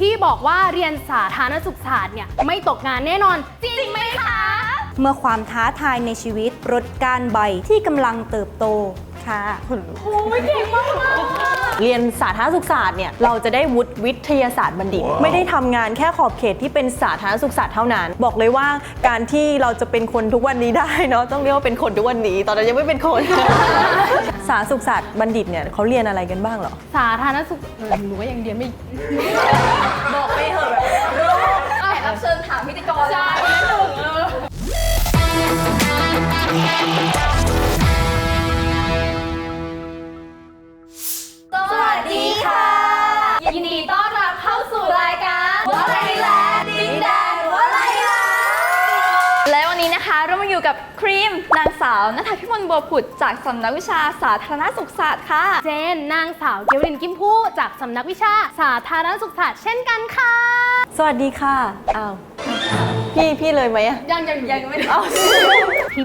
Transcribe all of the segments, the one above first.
ที่บอกว่าเรียนสาธารณสุขศาสตร์เนี่ยไม่ตกงานแน่นอน จริงไหมคะ เมื่อความท้าทายในชีวิตลดการใบที่กำลังเติบโตค่ะคุณรู้โอ้ยเก่งมากเรียนสาธารณสุขศาสตร์เนี่ยเราจะได้วุฒิวิทยาศาสตร์บัณฑิต ไม่ได้ทำงานแค่ขอบเขตที่เป็นสาธารณสุขศาสตร์เท่านั้น บอกเลยว่าการที่เราจะเป็นคนทุกวันนี้ได้เนาะต้องเรียกว่าเป็นคนทุกวันนี้ ตอนนั้นยังไม่เป็นคน สาธารณสุขศาสตร์บัณฑิตเนี่ยเขาเรียนอะไรกันบ้างเหรอ สาธารณสุขเออหนูก็ยังเรียนไม่บอก ไปเถอะแบบแขกรับเชิญถามพิธีกรใช่หนึ่งเออ กับครีมนางสาวนัทพิมลบัวผุดจากสำนักวิชาสาธารณสุขศาสตร์ค่ะ เจนนางสาวเกวลินกิมพูจากสำนักวิชาสาธารณสุขศาสตร์เช่นกันค่ะ สวัสดีค่ะอ้าว พี่พี่เลยไหมอะยังยังยังไม่ได้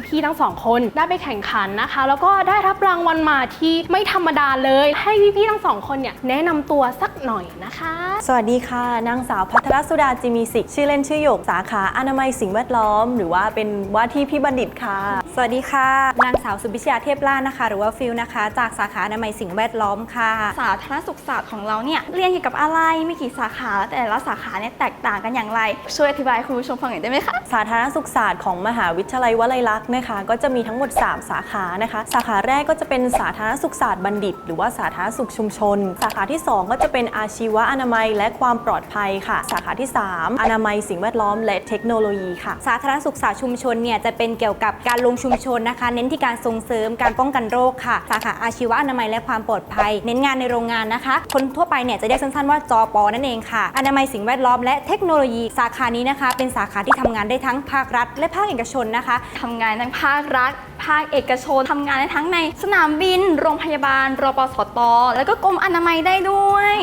พี่ๆทั้งสองคนได้ไปแข่งขันนะคะ แล้วก็ได้รับรางวัลมาที่ไม่ธรรมดาเลย ให้พี่ๆทั้งสองคนเนี่ยแนะนำตัวสักหน่อยนะคะ สวัสดีค่ะ นางสาวพัทรสุดาจิมีสิกชื่อเล่นชื่อหยกสาขาอนามัยสิ่งแวดล้อม หรือว่าเป็นว่าที่พี่บัณฑิตค่ะ สวัสดีค่ะ นางสาวสุพิชยาเทพล่าชนะคะ หรือว่าฟิลนะคะ จากสาขาอนามัยสิ่งแวดล้อมค่ะ สาธารณสุขศาสตร์ของเราเนี่ยเรียนเกี่ยวกับอะไรมีกี่สาขาและแต่ละสาขาเนี่ยแตกต่างกันอย่างไร ช่วยอธิบายให้คุณผู้ชมฟังหน่อยได้ไหมคะ สาธารณสุขศาสตร์ของมหาวิทยาลัยวลัยลักษณ์นะคะ ก็จะมีทั้งหมด 3 สาขานะคะ สาขาแรกก็จะเป็นสาธารณสุขศาสตร์บัณฑิต หรือว่าสาธารณสุขชุมชน สาขาที่ 2 ก็จะเป็นอาชีวะอนามัยและความปลอดภัยค่ะ สาขาที่ 3 อนามัยสิ่งแวดล้อมและเทคโนโลยีค่ะ สาธารณสุขศาสตร์ชุมชนเนี่ยจะเป็นเกี่ยวกับการลงชุมชนนะคะ เน้นที่การส่งเสริมการป้องกันโรคค่ะ สาขาอาชีวะอนามัยและความปลอดภัย เน้นงานในโรงงานนะคะ คนทั่วไปเนี่ยจะเรียกสั้นๆว่าจอปอนั่นเองค่ะ อนามัยสิ่งแวดล้อมและเทคโนโลยี สาขานี้นะคะ เป็นสาขาที่ทำงานได้ทั้งภาครัฐ และภาคเอกชนนะคะทำงานทั้งภาครัฐ ภาคเอกชนทำงานได้ทั้งในสนามบิน โรงพยาบาล รปสต แล้วก็กรมอนามัยได้ด้วย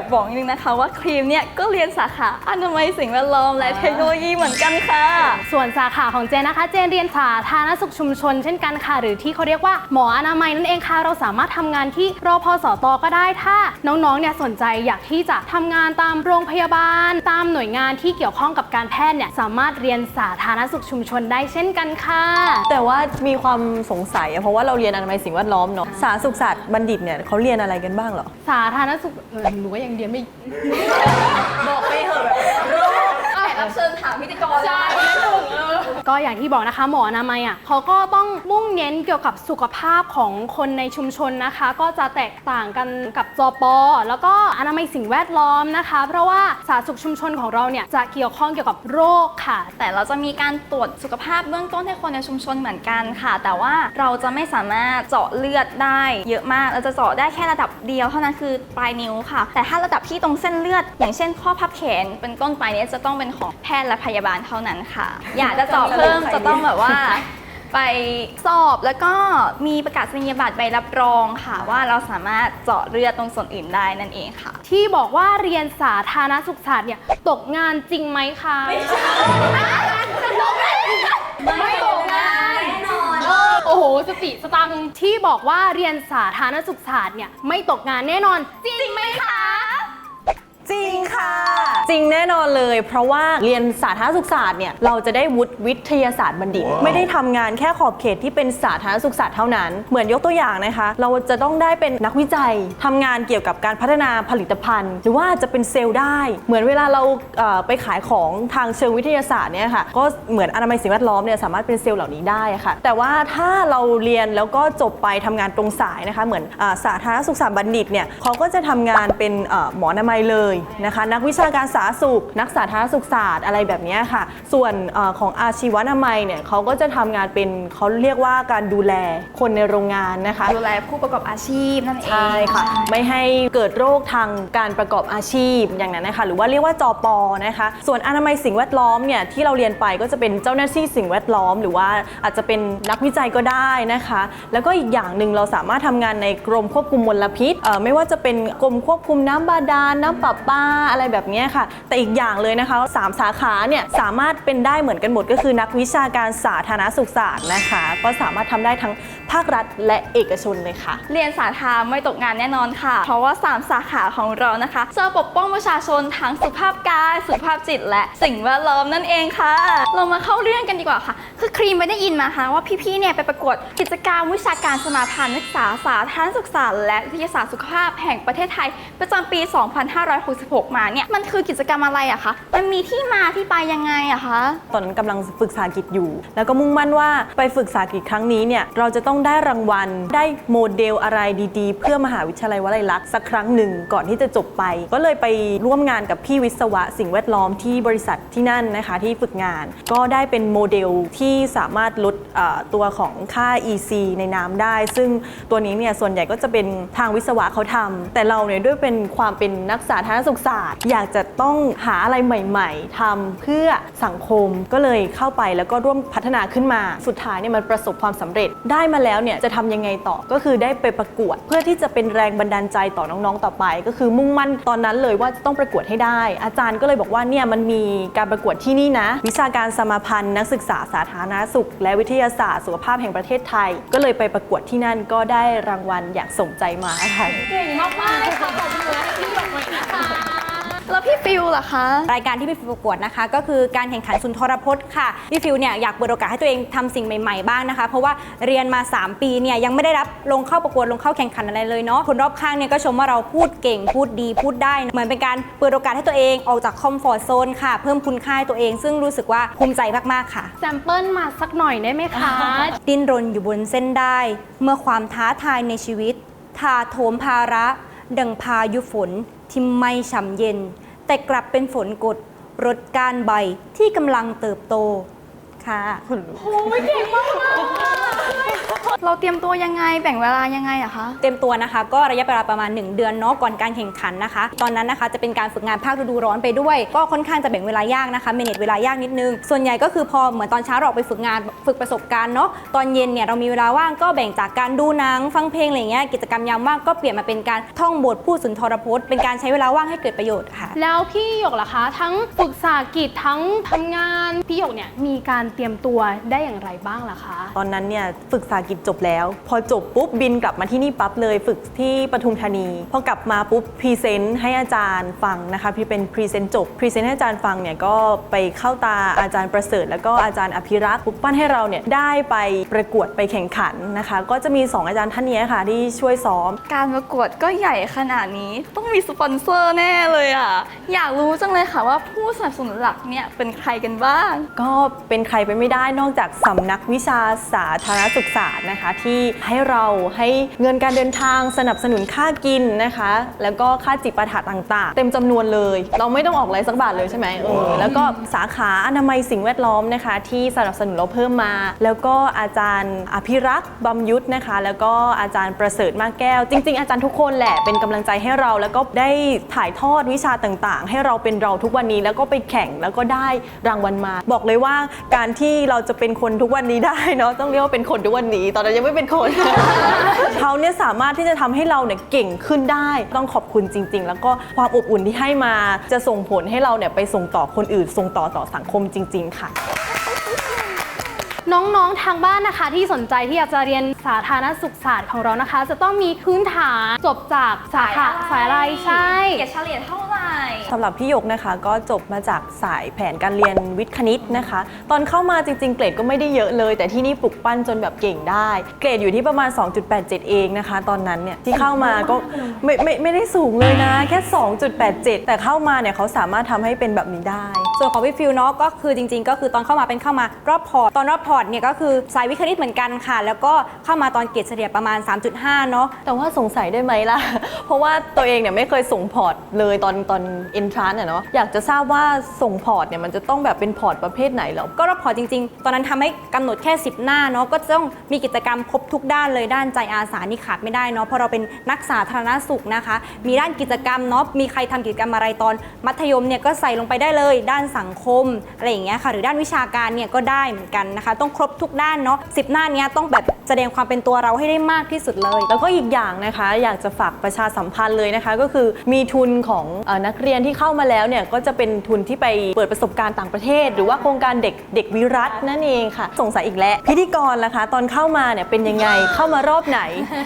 ขอแอบบอกนิดนึงนะคะว่าครีมเนี่ยก็เรียนสาขาอนามัยสิ่งแวดล้อมและเทคโนโลยีเหมือนกันค่ะ ส่วนสาขาของเจนนะคะ เจนเรียนสาธารณสุขชุมชนเช่นกันค่ะ หรือที่เขาเรียกว่าหมออนามัยนั่นเองค่ะ เราสามารถทำงานที่รพสตก็ได้ถ้าน้องๆเนี่ยสนใจอยากที่จะทำงานตามโรงพยาบาล ตามหน่วยงานที่เกี่ยวข้องกับการแพทย์เนี่ยสามารถเรียนสาธารณสุขชุมชนได้เช่นกันค่ะ แต่ว่ามีความสงสัยอะเพราะว่าเราเรียนอนามัยสิ่งแวดล้อมเนาะสาธารณสุขศาสตร์บัณฑิตเนี่ยเขาเรียนอะไรกันบ้างเหรอสาธารณสุขเออหนูก็ยังเรียนไม่บอกไปเถอะแบบแขกรับเชิญถามพิธีกรใช่ ก็อย่างที่บอกนะคะหมออนามัยอะเขาก็ต้องมุ่งเน้นเกี่ยวกับสุขภาพของคนในชุมชนนะคะ ก็จะแตกต่างกันกับจปแล้วก็อนามัยสิ่งแวดล้อมนะคะ เพราะว่าสาธารณสุขชุมชนของเราเนี่ยจะเกี่ยวข้องเกี่ยวกับโรคค่ะ แต่เราจะมีการตรวจสุขภาพเบื้องต้นให้คนในชุมชนเหมือนกันค่ะ แต่ว่าเราจะไม่สามารถเจาะเลือดได้เยอะมากเราจะเจาะได้แค่ระดับเดียวเท่านั้นคือปลายนิ้วค่ะ แต่ถ้าระดับที่ตรงเส้นเลือด อย่างเช่นข้อพับแขน เป็นต้นไปเนี้จะต้องเป็นของแพทย์และพยาบาลเท่านั้นค่ะ อยากจะเจาะเพิ่มจะต้องแบบว่า ไปสอบแล้วก็มีประกาศนียบัตรใบรับรองค่ะ ว่าเราสามารถเจาะเลือดตรงส่วนอื่นได้นั่นเองค่ะ ที่บอกว่าเรียนสาธารณสุขศาสตร์เนี่ยตกงานจริงไหมคะไม่ใช่ไม่ตกงานแน่นอนโอ้โหสติสตังค์ที่บอกว่าเรียนสาธารณสุขศาสตร์เนี่ยไม่ตกงานแน่นอน จริงไหมคะ จริงค่ะ จริงแน่นอนเลย เพราะว่าเรียนสาธารณสุขศาสตร์เนี่ยเราจะได้วุฒิวิทยาศาสตร์บัณฑิต ไม่ได้ทำงานแค่ขอบเขตที่เป็นสาธารณสุขศาสตร์เท่านั้น เหมือนยกตัวอย่างนะคะ เราจะต้องได้เป็นนักวิจัยทำงานเกี่ยวกับการพัฒนาผลิตภัณฑ์ หรือว่าจะเป็นเซลล์ได้ เหมือนเวลาเราเอ่อไปขายของทางเชิงวิทยาศาสตร์เนี่ยค่ะก็เหมือนอนามัยสิ่งแวดล้อมเนี่ยสามารถเป็นเซลล์เหล่านี้ได้ค่ะ แต่ว่าถ้าเราเรียนแล้วก็จบไปทำงานตรงสายนะคะเหมือนอาสาธารณสุขศาสตร์บัณฑิตเนี่ยเขาก็จะทำงานเป็นเอ่อหมออนามัยเลยนะคะ นักวิชาการสาธารณสุข นักสาธารณสุขศาสตร์อะไรแบบเนี้ยค่ะ ส่วนเออของอาชีวนามัยเนี่ยเขาก็จะทำงานเป็นเขาเรียกว่าการดูแลคนในโรงงานนะคะ ดูแลผู้ประกอบอาชีพนั่นเองใช่ค่ะ ไม่ให้เกิดโรคทางการประกอบอาชีพอย่างนั้นนะคะหรือว่าเรียกว่าจอปอนะคะ ส่วนอนามัยสิ่งแวดล้อมเนี่ยที่เราเรียนไปก็จะเป็นเจ้าหน้าที่สิ่งแวดล้อม หรือว่าอาจจะเป็นนักวิจัยก็ได้นะคะ แล้วก็อีกอย่างหนึ่งเราสามารถทำงานในกรมควบคุมมลพิษเอ่อไม่ว่าจะเป็นกรมควบคุมน้ำบาดาลน้ำประปาอะไรแบบเนี้ยค่ะแต่อีกอย่างเลยนะคะสามสาขาเนี่ยสามารถเป็นได้เหมือนกันหมดก็คือนักวิชาการสาธารณสุขศาสตร์นะคะ ก็สามารถทำได้ทั้งภาครัฐและเอกชนเลยค่ะ เรียนสาธารณไม่ตกงานแน่นอนค่ะ เพราะว่า 3 สาขาของเรานะคะจะปกป้องประชาชนทั้งสุขภาพกาย สุขภาพจิต และสิ่งแวดล้อมนั่นเองค่ะ เรามาเข้าเรื่องกันดีกว่าค่ะ คือครีมไม่ได้ยินมาค่ะว่าพี่ๆเนี่ยไปประกวดกิจกรรมวิชาการสมาพันธ์นักศึกษาสาธารณสุขศาสตร์และวิทยาศาสตร์สุขภาพแห่งประเทศไทย ประจำปี 2566 มาเนี่ยมันคือกิจกรรมอะไรอะคะ มันมีที่มาที่ไปยังไงอะคะ ตอนนั้นกำลังฝึกษาอังกฤษอยู่ แล้วก็มุ่งมั่นว่าไปฝึกษาอังกฤษครั้งนี้เนี่ยเราจะต้องได้รางวัลได้โมเดลอะไรดีๆ เพื่อมหาวิทยาลัยวลัยลักษณ์สักครั้งหนึ่งก่อนที่จะจบไป ก็เลยไปร่วมงานกับพี่วิศวะสิ่งแวดล้อมที่บริษัทที่นั่นนะคะที่ฝึกงาน ก็ได้เป็นโมเดลที่สามารถลดตัวของค่า EC ในน้ำได้ ซึ่งตัวนี้เนี่ยส่วนใหญ่ก็จะเป็นทางวิศวะเขาทำแต่เราเนี่ยด้วยเป็นความเป็นนักสาธารณสุขศาสตร์อยากจะต้องหาอะไรใหม่ ๆทำเพื่อสังคมก็เลยเข้าไปแล้วก็ร่วมพัฒนาขึ้นมา สุดท้ายเนี่ยมันประสบความสำเร็จได้มาแล้วเนี่ยจะทำยังไงต่อก็คือได้ไปประกวด เพื่อที่จะเป็นแรงบันดาลใจต่อน้องๆต่อไป ก็คือมุ่งมั่นตอนนั้นเลยว่าจะต้องประกวดให้ได้ อาจารย์ก็เลยบอกว่าเนี่ยมันมีการประกวดที่นี่นะ วิชาการสมาพันธ์ นักศึกษาสาธารณสุข และวิทยาศาสตร์สุขภาพแห่งประเทศไทย ก็เลยไปประกวดที่นั่นก็ได้รางวัลอย่างสมใจมาค่ะเก่งมากๆเลยค่ะขอบคุณให้พี่หยกเลยนะคะ แล้วพี่ฟิลล่ะคะ รายการที่พี่ฟิวประกวดนะคะ ก็คือการแข่งขันสุนทรพจน์ค่ะพี่ฟิวเนี่ยอยากเปิดโอกาสให้ตัวเองทำสิ่งใหม่ ๆ บ้างนะคะ เพราะว่าเรียนมา 3 ปีเนี่ยยังไม่ได้รับลงเข้าประกวดลงเข้าแข่งขันอะไรเลยเนาะคนรอบข้างเนี่ยก็ชมว่าเราพูดเก่งพูดดีพูดได้เหมือนเป็นการเปิดโอกาสให้ตัวเองออกจากคอมฟอร์ทโซนค่ะ เพิ่มคุณค่าให้ตัวเอง ซึ่งรู้สึกว่าภูมิใจมากๆค่ะ แซมเปิลมาสักหน่อยได้ไหมคะ ดิ้นรนอยู่บนเส้นได้ เมื่อความท้าทายในชีวิต ทาโถมภาระ ดังพายุฝน ที่ไม่ฉ่ำเย็น แต่กลับเป็นฝนกดรดการใบที่กำลังเติบโตค่ะ โอ้ยเจ๋งมาก ราเตรียมตัวยังไงแบ่งเวลายังไงอะคะเต็มตัวนะคะ ก็ระยะเวลาประมาณ 1 เดือนเนาะก่อนการแข่งขันนะคะ ตอนนั้นนะคะจะเป็นการฝึกงานภาคฤดูร้อนไปด้วย ก็ค่อนข้างจะแบ่งเวลายากนะคะเมเนจเวลายากนิดนึง ส่วนใหญ่ก็คือพอเหมือนตอนเช้าเราออกไปฝึกงานฝึกประสบการณ์เนาะตอนเย็นเนี่ยเรามีเวลาว่างก็แบ่งจากการดูหนังฟังเพลงอะไรเงี้ยกิจกรรมยามว่างก็เปลี่ยนมาเป็นการท่องบทพูดสุนทรพจน์เป็นการใช้เวลาว่างให้เกิดประโยชน์ค่ะ แล้วพี่หยกล่ะคะ ทั้งฝึกษากิจทั้งทำงานพี่หยกเนี่ยมีการเตรียมตัวได้อย่างไรบ้างล่ะคะ ตอนนั้นเนี่ยฝึกษากิจจบแล้ว พอจบปุ๊บบินกลับมาที่นี่ปั๊บเลย ฝึกที่ปทุมธานีพอกลับมาปุ๊บพรีเซนต์ให้อาจารย์ฟังนะคะพี่เป็นพรีเซนต์จบพรีเซนต์ให้อาจารย์ฟังเนี่ยก็ไปเข้าตาอาจารย์ประเสริฐ แล้วก็อาจารย์อภิรักษ์ปลุกปั้นให้เราเนี่ยได้ไปประกวดไปแข่งขันนะคะ ก็จะมี 2 อาจารย์ท่านนี้ค่ะ ที่ช่วยซ้อม การประกวดก็ใหญ่ขนาดนี้ต้องมีสปอนเซอร์แน่เลยอะอยากรู้จังเลยค่ะว่าผู้สนับสนุนหลักเนี่ยเป็นใครกันบ้าง ก็เป็นใครไปไม่ได้นอกจากสำนักวิชาสาธารณสุขศาสตร์นะคะที่ให้เราให้เงินการเดินทางสนับสนุนค่ากินนะคะ แล้วก็ค่าจิปาถะต่างๆ เต็มจำนวนเลย เราไม่ต้องออกอะไรสักบาทเลยใช่ไหมเออแล้วก็สาขาอนามัยสิ่งแวดล้อมนะคะ ที่สนับสนุนเราเพิ่มมา แล้วก็อาจารย์อภิรักษ์บำยุทธนะคะ แล้วก็อาจารย์ประเสริฐมากแก้ว จริง ๆ อาจารย์ทุกคนแหละเป็นกำลังใจให้เราแล้วก็ได้ถ่ายทอดวิชาต่างๆ ให้เราเป็นเราทุกวันนี้แล้วก็ไปแข่งแล้วก็ได้รางวัลมา บอกเลยว่าการที่เราจะเป็นคนทุกวันนี้ได้เนาะต้องเรียกว่าเป็นคนทุกวันนี้ตอนนั้นยังไม่เป็นคนเขาเนี่ยสามารถที่จะทำให้เราเนี่ยเก่งขึ้นได้ ต้องขอบคุณจริง ๆ แล้วก็ความอบอุ่นที่ให้มาจะส่งผลให้เราเนี่ยไปส่งต่อคนอื่น ส่งต่อต่อสังคมจริง ๆ ค่ะ น้องๆ ทางบ้านนะคะ ที่สนใจที่อยากจะเรียนสาธารณสุขศาสตร์ของเรานะคะ จะต้องมีพื้นฐานจบจากสาขาสายอะไรใช่ เกรดเฉลี่ยเท่าไหร่ สำหรับพี่หยกนะคะก็จบมาจากสายแผนการเรียนวิทย์คณิตนะคะ ตอนเข้ามาจริงๆ เกรดก็ไม่ได้เยอะเลย แต่ที่นี่ปลุกปั้นจนแบบเก่งได้ เกรดอยู่ที่ประมาณ 2.87 เองนะคะ ตอนนั้นเนี่ยที่เข้ามาก็ไม่ไม่ไม่ได้สูงเลยนะ แค่ 2.87 แต่เข้ามาเนี่ยเขาสามารถทำให้เป็นแบบนี้ได้ ส่วนของพี่ฟิวเนาะก็คือจริง ๆ ก็คือตอนเข้ามาเป็นเข้ามารอบพอร์ตตอนรอบพอร์ตเนี่ยก็คือสายวิทย์คณิตเหมือนกันค่ะ แล้วก็เข้ามาตอนเกรดเฉลี่ยประมาณ 3.5 เนาะแต่ว่าสงสัยได้ไหมล่ะ เพราะว่าตัวเองเนี่ยไม่เคยส่งพอร์ตเลยตอนตอนเอนทรานเนี่ยเนาะอยากจะทราบว่าส่งพอร์ตเนี่ยมันจะต้องแบบเป็นพอร์ตประเภทไหนเหรอก็รอบพอร์ตจริง ๆ ตอนนั้นทำให้กำหนดแค่ 10 หน้าเนาะก็จะต้องมีกิจกรรมครบทุกด้านเลยด้านใจอาสานี่ขาดไม่ได้เนาะเพราะเราเป็นนักสาธารณสุขนะคะ มีด้านกิจกรรมเนาะมีใครทำกิจกรรมอะไรตอนมัธยมเนี่ยก็ใส่ลงไปได้เลยด้านสังคมอะไรอย่างเงี้ยค่ะหรือด้านวิชาการเนี่ยก็ได้เหมือนกันนะคะ ต้องครบทุกด้านเนาะสิบหน้าเนี้ยต้องแบบแสดงความเป็นตัวเราให้ได้มากที่สุดเลย แล้วก็อีกอย่างนะคะอยากจะฝากประชาสัมพันธ์เลยนะคะ ก็คือมีทุนของอนักเรียนที่เข้ามาแล้วเนี่ยก็จะเป็นทุนที่ไปเปิดประสบการณ์ต่างประเทศ หรือว่าโครงการเด็กเด็กวิรัตนั่นเองค่ะ สงสัยอีกแล้วพิธีกรล่ะคะ ตอนเข้ามาเนี่ยเป็นยังไงเข้ามารอบไหน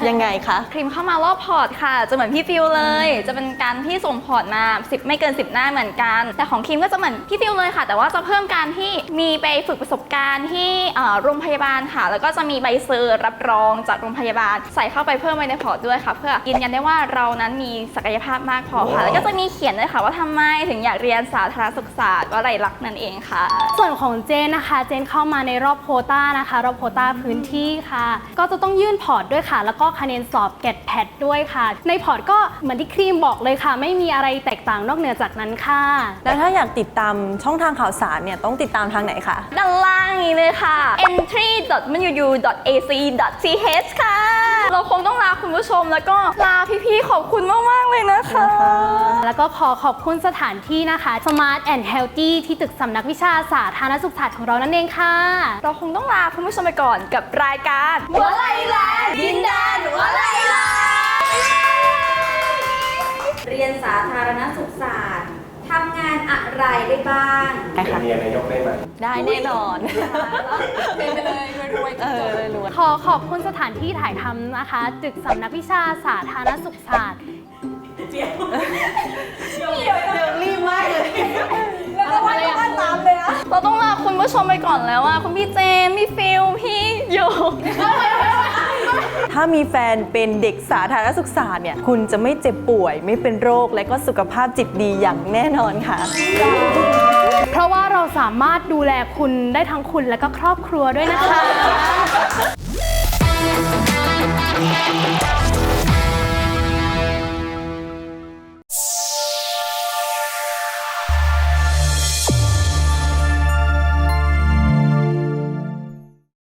ยังไงคะครีมเข้ามารอบพอร์ตค่ะ จะเหมือนพี่ฟิลเลย จะเป็นการที่ส่งพอร์ตมา10ไม่เกิน 10 หน้าเหมือนกัน แต่ของครีมก็จะเหมือนพฟิลเลยค่ะ แต่ว่าจะเพิ่มการที่มีไปฝึกประสบการณ์ที่เอ่อโรงพยาบาลค่ะ แล้วก็จะมีใบเซอร์รับรองจากโรงพยาบาล ใส่เข้าไปเพิ่มไว้ในพอร์ตด้วยค่ะ เพื่อยืนยันได้ว่าเรานั้นมีศักยภาพมากพอค่ะ แล้วก็จะมีเขียนด้วยค่ะว่าทำไมถึงอยากเรียนสาธารณสุขศาสตร์วลัยลักษณ์นั่นเองค่ะ ส่วนของเจนนะคะ เจนเข้ามาในรอบโควต้านะคะ รอบโควต้าพื้นที่ค่ะ ก็จะต้องยื่นพอร์ตด้วยค่ะ แล้วก็คะแนนสอบเกตแพดด้วยค่ะ ในพอร์ตก็เหมือนที่ครีมบอกเลยค่ะ ไม่มีอะไรแตกต่างนอกเหนือจากนั้นค่ะ แล้วถ้าอยากติดตามช่องทางข่าวสารเนี่ยต้องติดตามทางไหนคะด้านล่างนี้เลยค่ะ entry.muu.ac.th ค่ะ เราคงต้องลาคุณผู้ชมแล้วก็ลาพี่ๆขอบคุณมาก ๆ เลยนะคะ แล้วก็ขอขอบคุณสถานที่นะคะ Smart and Healthy ที่ตึกสำนักวิชาสาธารณสุขศาสตร์ของเรานั่นเองค่ะ เราคงต้องลาคุณผู้ชมไปก่อนกับรายการวลัยแลนด์ดินแดนวลัยลักษณ์เรียนสาธารณสุขศาสตร์ ทำงานอะไรได้บ้างเป็นเมียนายกได้ไหม ได้แน่นอน เป็นไปเลยรวยๆเออรวยขอขอบคุณสถานที่ถ่ายทำนะคะ ตึกสำนักวิชาสาธารณสุขศาสตร์เราต้องลาคุณผู้ชมไปก่อนแล้วอะ คุณพี่เจน พี่ฟิล พี่โยก ถ้ามีแฟนเป็นเด็กสาธารณสุขศาสตร์เนี่ยคุณจะไม่เจ็บป่วย ไม่เป็นโรคและก็สุขภาพจิตดีอย่างแน่นอนค่ะ เพราะว่าเราสามารถดูแลคุณได้ทั้งคุณและก็ครอบครัวด้วยนะคะ